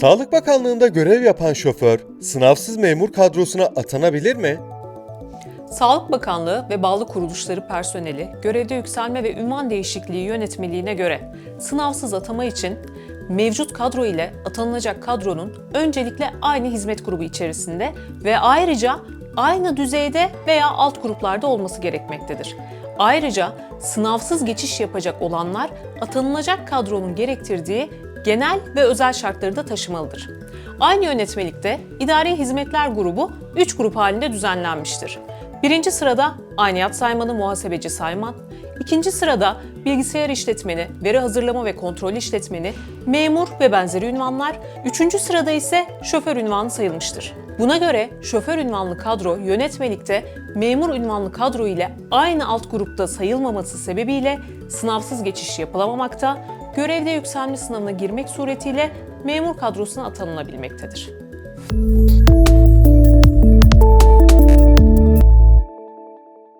Sağlık Bakanlığı'nda görev yapan şoför, sınavsız memur kadrosuna atanabilir mi? Sağlık Bakanlığı ve bağlı kuruluşları personeli görevde yükselme ve ünvan değişikliği yönetmeliğine göre sınavsız atama için mevcut kadro ile atanılacak kadronun öncelikle aynı hizmet grubu içerisinde ve ayrıca aynı düzeyde veya alt gruplarda olması gerekmektedir. Ayrıca sınavsız geçiş yapacak olanlar atanılacak kadronun gerektirdiği genel ve özel şartları da taşımalıdır. Aynı yönetmelikte idari hizmetler grubu 3 grup halinde düzenlenmiştir. Birinci sırada ayniyat saymanı, muhasebeci sayman. ikinci sırada bilgisayar işletmeni, veri hazırlama ve kontrol işletmeni, memur ve benzeri ünvanlar. Üçüncü sırada ise şoför ünvanı sayılmıştır. Buna göre şoför ünvanlı kadro yönetmelikte memur ünvanlı kadro ile aynı alt grupta sayılmaması sebebiyle sınavsız geçiş yapılamamakta, görevde yükselme sınavına girmek suretiyle memur kadrosuna atanılabilmektedir.